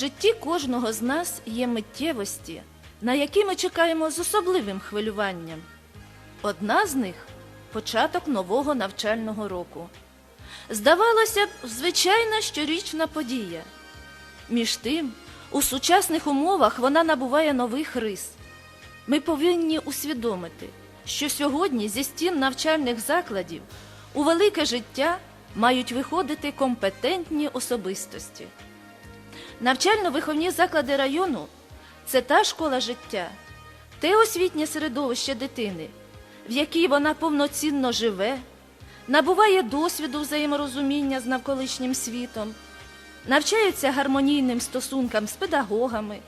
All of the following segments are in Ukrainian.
житті кожного з нас є миттєвості, на які ми чекаємо з особливим хвилюванням. Одна з них початок нового навчального року. Здавалося б, звичайна щорічна подія. Між тим, у сучасних умовах вона набуває нових рис. Ми повинні усвідомити, що сьогодні зі стін навчальних закладів у велике життя мають виходити компетентні особистості. Навчально-виховні заклади району це та школа життя, те освітнє середовище дитини, в якій вона повноцінно живе, набуває досвіду взаєморозуміння з навколишнім світом, навчається гармонійним стосункам з педагогами,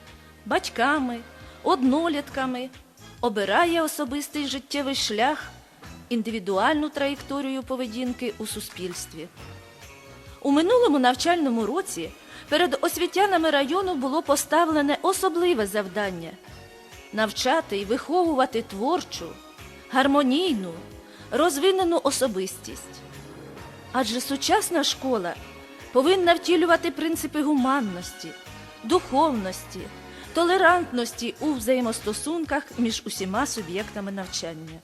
батьками, однолітками, обирає особистий життєвий шлях, індивідуальну траєкторію поведінки у суспільстві. У минулому навчальному році перед освітянами району було поставлене особливе завдання навчати і виховувати творчу, гармонійну, розвинену особистість. Адже сучасна школа повинна втілювати принципи гуманності, духовності, толерантності у взаємостосунках між усіма суб'єктами навчання.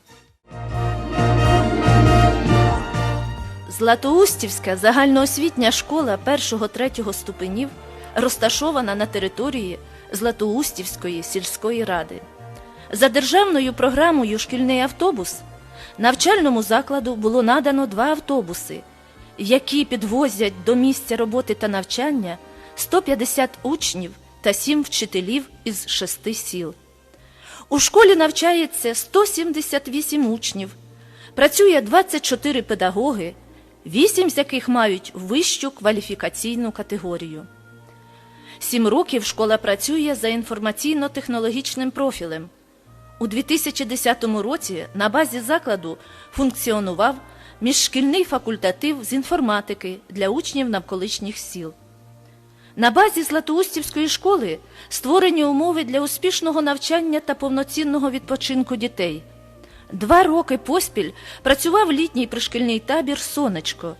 Златоустівська загальноосвітня школа 1-3 ступенів розташована на території Златоустівської сільської ради. За державною програмою Шкільний автобус навчальному закладу було надано два автобуси, які підвозять до місця роботи та навчання 150 учнів та 7 вчителів із шести сіл. У школі навчається 178 учнів, працює 24 педагоги, 8 з яких мають вищу кваліфікаційну категорію. Сім років школа працює за інформаційно-технологічним профілем. У 2010 році на базі закладу функціонував міжшкільний факультатив з інформатики для учнів навколишніх сіл. На базі Златоустівської школи створені умови для успішного навчання та повноцінного відпочинку дітей. Два роки поспіль працював літній пришкільний табір Сонечко,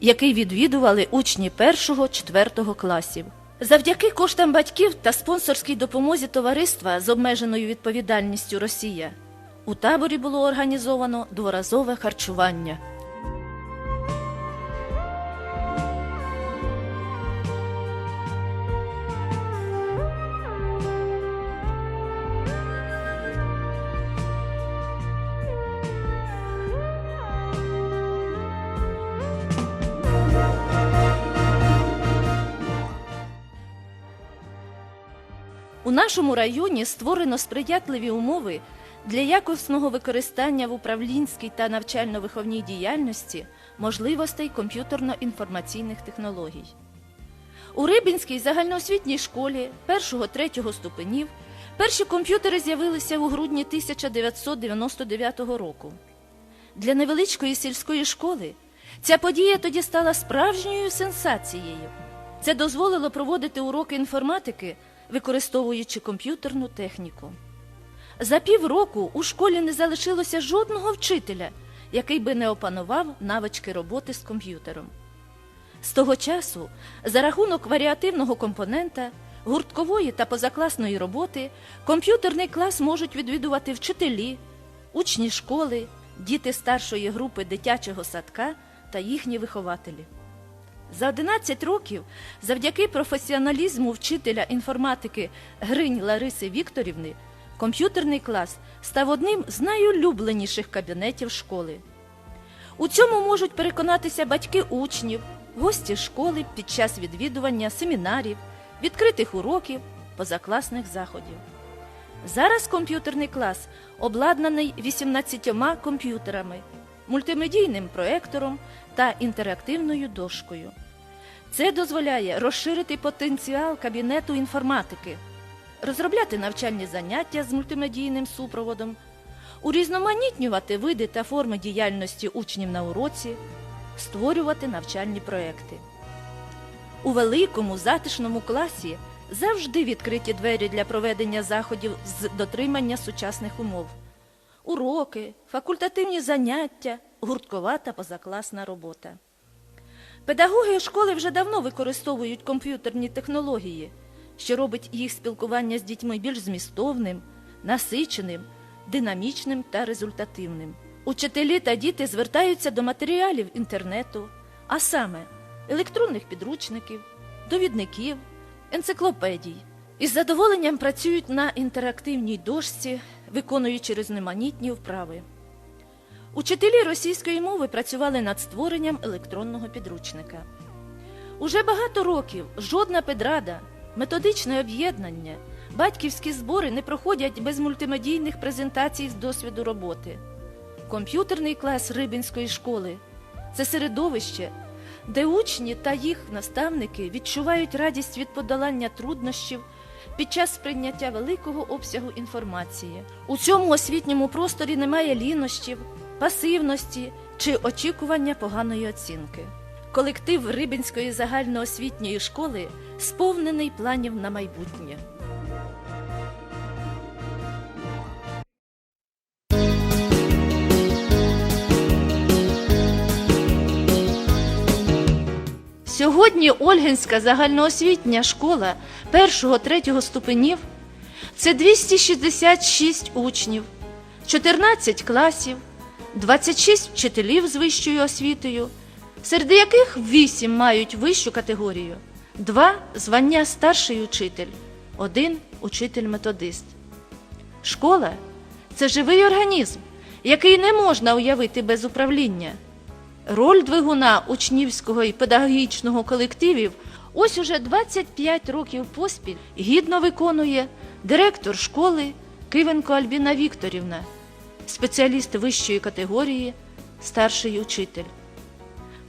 який відвідували учні першого-четвертого класів. Завдяки коштам батьків та спонсорській допомозі товариства з обмеженою відповідальністю Росія у таборі було організовано дворазове харчування. У нашому районі створено сприятливі умови для якісного використання в управлінській та навчально-виховній діяльності можливостей комп'ютерно-інформаційних технологій. У Рибінській загальноосвітній школі 1-3 ступенів перші комп'ютери з'явилися у грудні 1999 року. Для невеличкої сільської школи ця подія тоді стала справжньою сенсацією. Це дозволило проводити уроки інформатики, використовуючи комп'ютерну техніку. За півроку у школі не залишилося жодного вчителя, який би не опанував навички роботи з комп'ютером. З того часу, за рахунок варіативного компонента, гурткової та позакласної роботи, комп'ютерний клас можуть відвідувати вчителі, учні школи, діти старшої групи дитячого садка та їхні вихователі. За 11 років, завдяки професіоналізму вчителя інформатики Гринь Лариси Вікторівни, комп'ютерний клас став одним з найулюбленіших кабінетів школи. У цьому можуть переконатися батьки учнів, гості школи під час відвідування семінарів, відкритих уроків, позакласних заходів. Зараз комп'ютерний клас обладнаний 18 комп'ютерами, мультимедійним проектором та інтерактивною дошкою. Це дозволяє розширити потенціал кабінету інформатики, розробляти навчальні заняття з мультимедійним супроводом, урізноманітнювати види та форми діяльності учнів на уроці, створювати навчальні проекти. У великому затишному класі завжди відкриті двері для проведення заходів з дотримання сучасних умов. Уроки, факультативні заняття, гурткова та позакласна робота. Педагоги школи вже давно використовують комп'ютерні технології, що робить їх спілкування з дітьми більш змістовним, насиченим, динамічним та результативним. Учителі та діти звертаються до матеріалів інтернету, а саме електронних підручників, довідників, енциклопедій. Із задоволенням працюють на інтерактивній дошці, виконуючи різноманітні вправи. Учителі російської мови працювали над створенням електронного підручника. Уже багато років жодна педрада, методичне об'єднання, батьківські збори не проходять без мультимедійних презентацій з досвіду роботи. Комп'ютерний клас Рибінської школи це середовище, де учні та їх наставники відчувають радість від подолання труднощів під час сприйняття великого обсягу інформації. У цьому освітньому просторі немає лінощів, пасивності чи очікування поганої оцінки. Колектив Рибінської загальноосвітньої школи сповнений планів на майбутнє. Сьогодні Ольгинська загальноосвітня школа першого-третього ступенів це 266 учнів, 14 класів, 26 вчителів з вищою освітою, серед яких 8 мають вищу категорію, 2 звання старший учитель, 1 учитель-методист. Школа це живий організм, який не можна уявити без управління. Роль двигуна учнівського і педагогічного колективів ось уже 25 років поспіль гідно виконує директор школи Кивенко Альбіна Вікторівна, спеціаліст вищої категорії, старший учитель.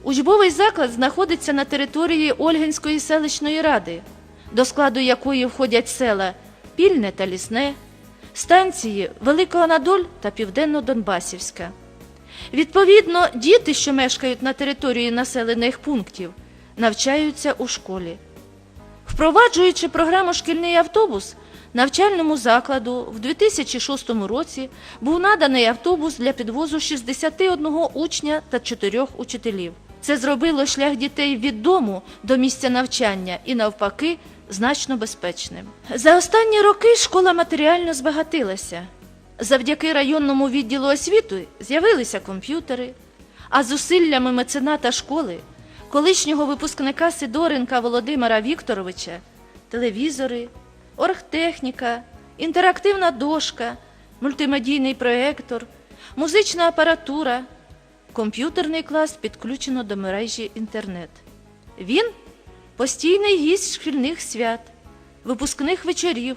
Учбовий заклад знаходиться на території Ольгинської селищної ради, до складу якої входять села Пільне та Лісне, станції Великого Надоль та Південно-Донбасівська. Відповідно, діти, що мешкають на території населених пунктів, навчаються у школі. Впроваджуючи програму Шкільний автобус, навчальному закладу в 2006 році був наданий автобус для підвозу 61 учня та 4 учителів. Це зробило шлях дітей від дому до місця навчання і, навпаки, значно безпечним. За останні роки школа матеріально збагатилася. Завдяки районному відділу освіти з'явилися комп'ютери, а зусиллями мецената школи, колишнього випускника Сидоренка Володимира Вікторовича, телевізори, оргтехніка, інтерактивна дошка, мультимедійний проєктор, музична апаратура, комп'ютерний клас підключено до мережі інтернет. Він постійний гість шкільних свят, випускних вечорів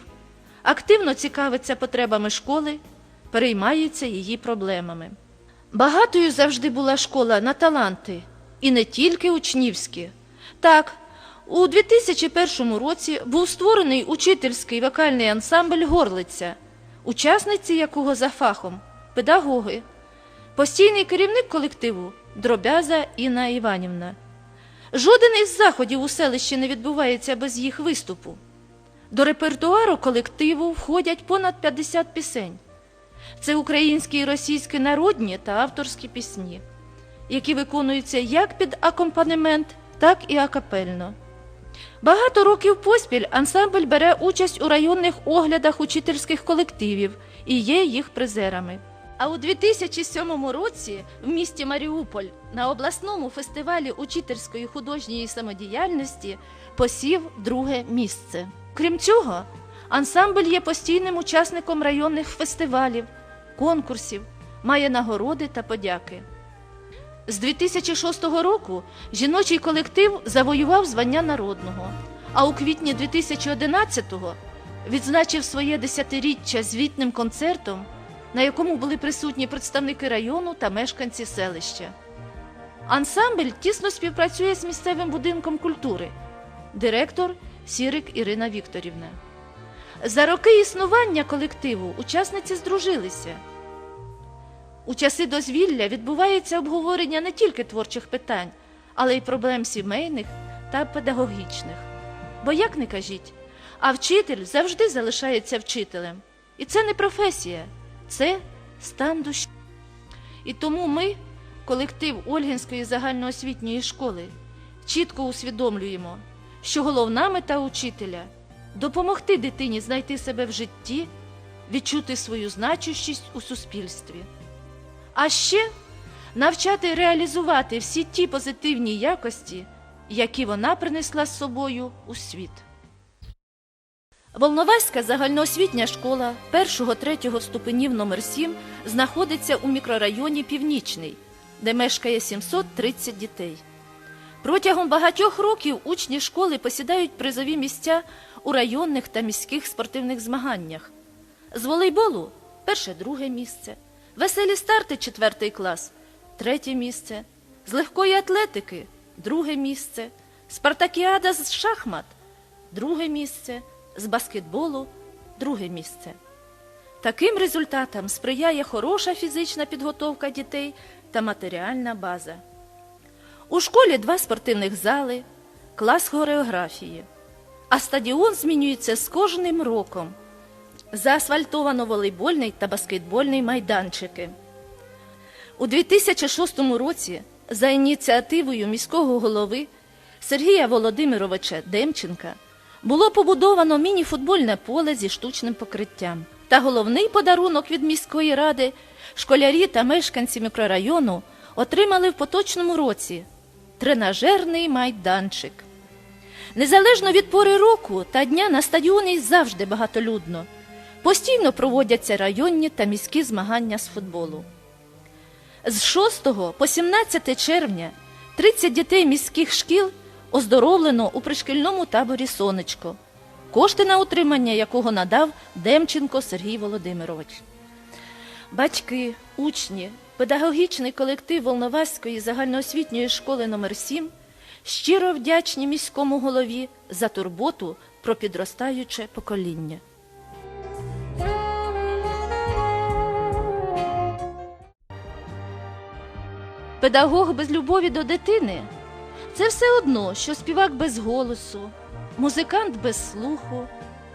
активно цікавиться потребами школи, переймається її проблемами. Багатою завжди була школа на таланти, і не тільки учнівські. Так, у 2001 році був створений учительський вокальний ансамбль Горлиця, учасниці якого за фахом педагоги, постійний керівник колективу Дробяза Інна Іванівна. Жоден із заходів у селищі не відбувається без їх виступу. До репертуару колективу входять понад 50 пісень. Це українські і російські народні та авторські пісні, які виконуються як під акомпанемент, так і акапельно. Багато років поспіль ансамбль бере участь у районних оглядах учительських колективів і є їх призерами. А у 2007 році в місті Маріуполь на обласному фестивалі учительської художньої самодіяльності посів друге місце. Крім цього, ансамбль є постійним учасником районних фестивалів, конкурсів, має нагороди та подяки. З 2006 року жіночий колектив завоював звання народного, а у квітні 2011-го відзначив своє десятиріччя звітним концертом, на якому були присутні представники району та мешканці селища. Ансамбль тісно співпрацює з місцевим будинком культури, директор Сірик Ірина Вікторівна. За роки існування колективу учасниці здружилися. У часи дозвілля відбувається обговорення не тільки творчих питань, але й проблем сімейних та педагогічних. Бо як не кажіть, а вчитель завжди залишається вчителем. І це не професія, це стан душі. І тому ми, колектив Ольгінської загальноосвітньої школи, чітко усвідомлюємо, що головна мета учителя допомогти дитині знайти себе в житті, відчути свою значущість у суспільстві. А ще навчати реалізувати всі ті позитивні якості, які вона принесла з собою у світ. Волноваська загальноосвітня школа 1-3 ступенів номер 7 знаходиться у мікрорайоні Північний, де мешкає 730 дітей. Протягом багатьох років учні школи посідають призові місця у районних та міських спортивних змаганнях. З волейболу перше-друге місце, веселі старти четвертий клас, третє місце, з легкої атлетики. Друге місце, спартакіада з шахмат. Друге місце, з баскетболу. Друге місце. Таким результатам сприяє хороша фізична підготовка дітей та матеріальна база. У школі два спортивних зали, клас хореографії, а стадіон змінюється з кожним роком. Заасфальтовано волейбольний та баскетбольний майданчики. У 2006 році за ініціативою міського голови Сергія Володимировича Демченка було побудовано міні-футбольне поле зі штучним покриттям. Та головний подарунок від міської ради школярі та мешканці мікрорайону отримали в поточному році тренажерний майданчик. Незалежно від пори року та дня на стадіоні завжди багатолюдно. Постійно проводяться районні та міські змагання з футболу. З 6 по 17 червня 30 дітей міських шкіл оздоровлено у пришкільному таборі Сонечко, кошти на утримання якого надав Демченко Сергій Володимирович. Батьки, учні, педагогічний колектив Волноваської загальноосвітньої школи номер 7 щиро вдячні міському голові за турботу про підростаюче покоління. Педагог без любові до дитини це все одно, що співак без голосу, музикант без слуху,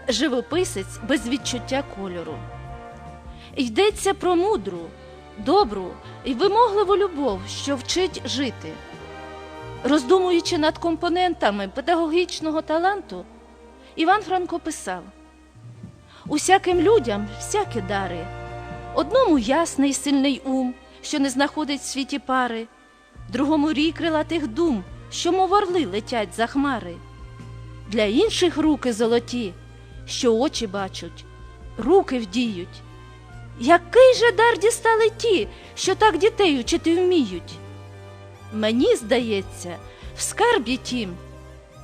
живописець без відчуття кольору. Йдеться про мудру, добру і вимогливу любов, що вчить жити. Роздумуючи над компонентами педагогічного таланту, Іван Франко писав: Усяким людям всякі дари, одному ясний сильний ум, що не знаходить в світі пари, другому рій крилатих дум, що мов орли летять за хмари. Для інших руки золоті, що очі бачать, руки вдіють. Який же дар дістали ті, що так дітей учити вміють? Мені здається, в скарбі тім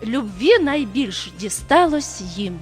любві найбільш дісталось їм.